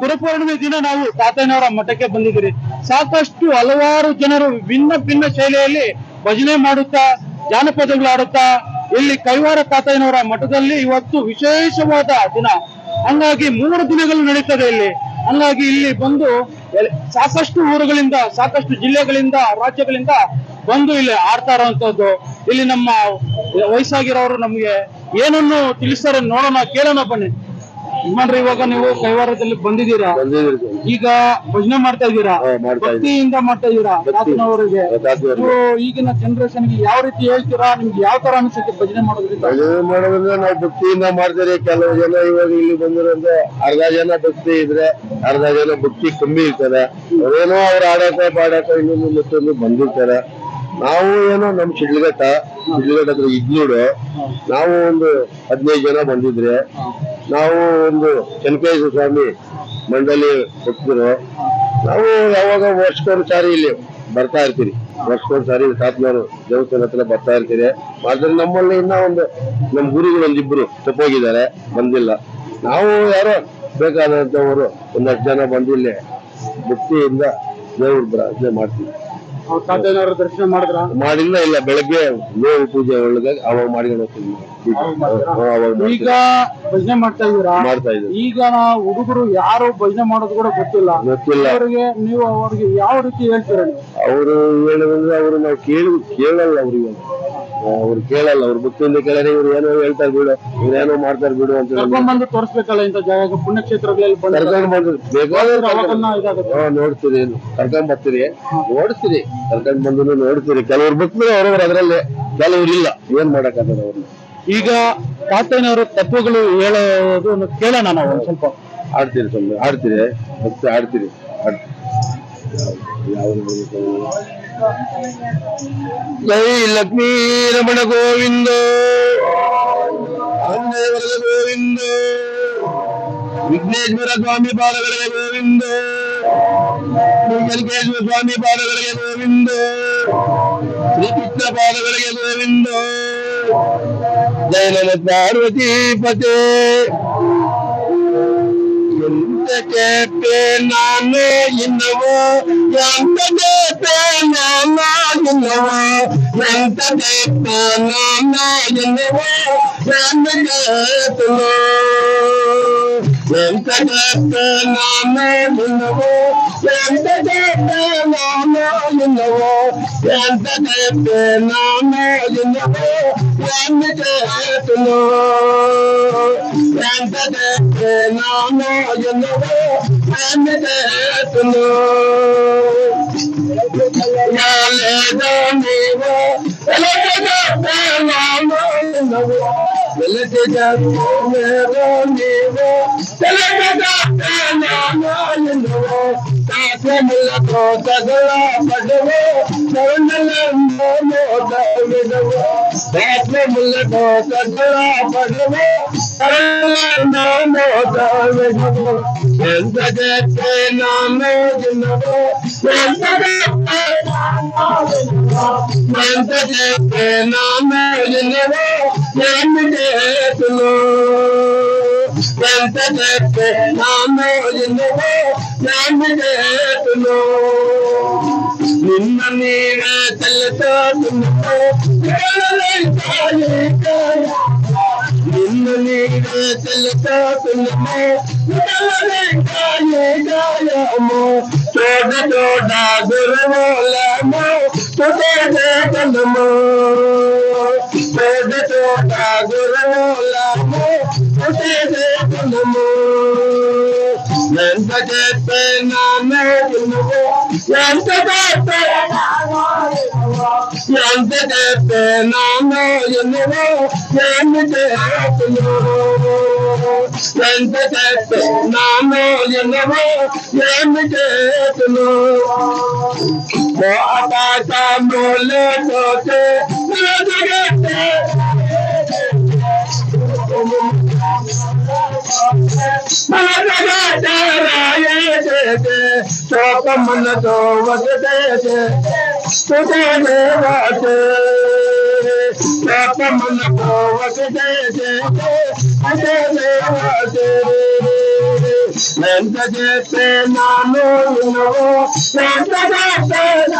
ಗುರುಪೌರ್ಣಿಮೆ ದಿನ ನಾವು ತಾತಯ್ಯನವರ ಮಠಕ್ಕೆ ಬಂದಿದ್ದೀರಿ. ಸಾಕಷ್ಟು ಹಲವಾರು ಜನರು ಭಿನ್ನ ಭಿನ್ನ ಶೈಲಿಯಲ್ಲಿ ಭಜನೆ ಮಾಡುತ್ತಾ, ಜಾನಪದಗಳು ಆಡುತ್ತಾ ಇಲ್ಲಿ ಕೈವಾರ ತಾತಯ್ಯನವರ ಮಠದಲ್ಲಿ ಇವತ್ತು ವಿಶೇಷವಾದ ದಿನ. ಹಂಗಾಗಿ ಮೂರು ದಿನಗಳು ನಡೀತದೆ ಇಲ್ಲಿ. ಹಂಗಾಗಿ ಇಲ್ಲಿ ಬಂದು ಸಾಕಷ್ಟು ಊರುಗಳಿಂದ, ಸಾಕಷ್ಟು ಜಿಲ್ಲೆಗಳಿಂದ, ರಾಜ್ಯಗಳಿಂದ ಬಂದು ಇಲ್ಲಿ ಆಡ್ತಾ ಇರುವಂತದ್ದು ಇಲ್ಲಿ ನಮ್ಮ ವಯಸ್ಸಾಗಿರೋರು ನಮ್ಗೆ ಏನನ್ನು ತಿಳಿಸ್ತಾರೆ ನೋಡೋಣ, ಕೇಳೋಣ ಬನ್ನಿ. ಯಜಮಾನ್ರೆ ಇವಾಗ ನೀವು ಕೈವಾರದಲ್ಲಿ ಬಂದಿದ್ದೀರಾ? ಈಗ ಭಜನೆ ಮಾಡ್ತಾ ಇದ್ದೀರಾ. ಭಕ್ತಿಯಿಂದ ಮಾಡ್ತಾ ಇದ್ದೀರಾ? ತಾತನವರಿಗೆ ತಾತನವರಿಗೆ. ನೀವು ಈಗಿನ ಜನರೇಷನ್ಗೆ ಯಾವ ರೀತಿ ಹೇಳ್ತೀರಾ? ನಿಮ್ಗೆ ಯಾವ ತರ ಅನಿಸುತ್ತೆ ಭಜನೆ ಮಾಡೋದ್ರಿಂದ? ಭಜನೆ ಮಾಡೋದ್ರಿಂದ ನಾವು ಭಕ್ತಿಯಿಂದ ಮಾಡ್ತಾರೆ ಕೆಲವು ಜನ ಇವಾಗ ಇಲ್ಲಿ ಬಂದಿರೋದು ಅರ್ಧ ಜನ ಭಕ್ತಿ ಇದ್ರೆ ಅರ್ಧ ಜನ ಭಕ್ತಿ ಕಮ್ಮಿ ಇರ್ತಾರೆ. ಅವರೇನೋ ಅವ್ರ ಆಡಕ ಪಾಡಕ ಇನ್ನೊಂದು ಮತ್ತೊಂದು ಬಂದಿರ್ತಾರೆ. ನಾವು ಏನೋ ನಮ್ ಶಿಡ್ಲಘಟ್ಟ ಶಿಡ್ಲಘಟ್ಟ ಹತ್ರ ಇದ್ನೂಡು ನಾವು ಒಂದು ಹದಿನೈದು ಜನ ಬಂದಿದ್ರೆ ನಾವು ಒಂದು ಚೆನ್ನಕೇಶ್ವರ ಸ್ವಾಮಿ ಮಂಡಳಿ ಭಕ್ತರು ನಾವು ಯಾವಾಗ ವರ್ಷಕ್ಕೊಂದು ಸಾರಿ ಇಲ್ಲಿ ಬರ್ತಾ ಇರ್ತೀರಿ. ವರ್ಷಕ್ಕೊಂದು ಸಾರಿ ತಾತ್ನವರು ದೇವಸ್ಥಾನ ಹತ್ರ ಬರ್ತಾ ಇರ್ತೀರಿ. ಆದ್ರೆ ನಮ್ಮಲ್ಲಿ ಇನ್ನ ಒಂದು ನಮ್ಮ ಗುರುಗಳು ಒಂದಿಬ್ರು ತಪ್ಪೋಗಿದ್ದಾರೆ, ಬಂದಿಲ್ಲ. ನಾವು ಯಾರೋ ಬೇಕಾದಂತವರು ಒಂದಷ್ಟು ಜನ ಬಂದಿಲ್ಲೇ ಭಕ್ತಿಯಿಂದ ದೇವ್ರ ಪ್ರಾರ್ಥನೆ ಮಾಡ್ತೀವಿ. ದರ್ಶನ ಮಾಡಿದ್ರ? ಮಾಡಿಲ್ಲ ಇಲ್ಲ ಬೆಳಗ್ಗೆ ಮೇವು ಪೂಜೆ ಒಳಗೆ ಅವಾಗ ಮಾಡ್ಕೊಂಡು ಈಗ. ಭಜನೆ ಮಾಡ್ತಾ ಇದ್ದೀರಾ? ಮಾಡ್ತಾ ಇದ್ದೀವಿ. ಈಗ ಹುಡುಗರು ಯಾರು ಭಜನೆ ಮಾಡೋದು ಕೂಡ ಗೊತ್ತಿಲ್ಲ. ಗೊತ್ತಿಲ್ಲ. ಅವರಿಗೆ ನೀವು ಅವರಿಗೆ ಯಾವ ರೀತಿ ಹೇಳ್ತೀರ ನೀವು? ಅವರು ಹೇಳೋದಂದ್ರೆ ಅವರು ನಾವು ಕೇಳಿ ಕೇಳಲ್ಲ ಅವ್ರಿಗೆ. ಅವ್ರು ಕೇಳಲ್ಲ ಅವ್ರ ಬುಕ್ಕಿಂದ ಕೇಳಿದ್ರೆ ಇವ್ರು ಏನೋ ಹೇಳ್ತಾರೆ ಬಿಡು ಇವ್ರು ಏನೋ ಮಾಡ್ತಾರೆ ಬಿಡು ಅಂತ ಬಂದು ತೋರಿಸ್ಬೇಕಲ್ಲ ಇಂಥ ಜಾಗ ಪುಣ್ಯಕ್ಷೇತ್ರಗಳಲ್ಲಿ ಕರ್ಕೊಂಡ್ ಬಂದು ಬೇಕಾದ್ರೆ ಹಾ ನೋಡ್ತೀರಿ ಕರ್ಕೊಂಡ್ ಬರ್ತೀರಿ ನೋಡ್ತೀರಿ. ಕರ್ಕೊಂಡ್ ಬಂದು ನೋಡ್ತೀರಿ. ಕೆಲವ್ರು ಬಿಟ್ಟು ಅವ್ರವ್ರು ಅದ್ರಲ್ಲಿ ಕೆಲವ್ರು ಇಲ್ಲ. ಏನ್ ಮಾಡಕ್ಕಾಗಲ್ಲ ಅವ್ರು. ಈಗ ತಾತನವರು ತಪ್ಪುಗಳು ಹೇಳೋದು ಕೇಳೋಣ ನಾವು ಒಂದ್ ಸ್ವಲ್ಪ. ಆಡ್ತೀರಿ ಸ್ವಲ್ಪ ಆಡ್ತೀರಿ. ಮತ್ತೆ ಆಡ್ತೀರಿ. ಆಡ್ತೀರಿ. జై లక్ష్మీ రమణ గోవిందో. వరద గోవిందో. విఘ్నేశ్వర స్వామి పాదగడగ గోవిందో. శ్రీకరికేశ్వర స్వామి పాదగడగ గోవిందో. శ్రీకృష్ణ పాదగడగ గోవిందో. జయ నమ Parvati Yantadepe na me yinnavu, yantadepe na me yinnavu, yantadepe na me yinnavu, yantadepe na me yinnavu, yantadepe na me yinnavu, yantadepe na me yinnavu, yantadepe చెప్పే నాన్న ఇన్నవో ఎంత చేతులో ఎంత చెప్పే నాన్న ఇన్నవో ఎంత చెప్పే నాన్న ఇన్నవో ఎంత చెప్పే నాన్న ఇన్నవో ఎంత చేతులో ఎంత చెప్పే నాన్న ఇన్నవో ఎంత చేతులో లేదో నీవో ఎలగదో నాన్న ఇన్నవో వెలగదో నీవో పడవో శరణలందో మోదవిడవో తాకములతో తగల పడవో శరణలందో మోదవిడవో ఎంత చెప్పే నామే జిన్నవో ఎంత చెప్పే ఎంత చెప్పే నామే జిన్నవో ఎంత చేతులో ఎంత చెప్పే నామే జిన్నవో ఎంత చేతులో నిన్న నీవే తల్లితో నిన్న నీవే తల్లితో గాయము చోట చోట గురువులము కనము గురువులము కనము ఎంత చెప్పే ఎంత చెప్పే ఎంత చెప్పే నామే ఎంత చేతులు ఎంత చెప్పే ఎంత చేతులు ఆకాశ మూల తోటే మనతో వదతే వాటే మనతో వదతే అదే వాటే ఎంత చేస్తే నాను ఎంత చేస్తే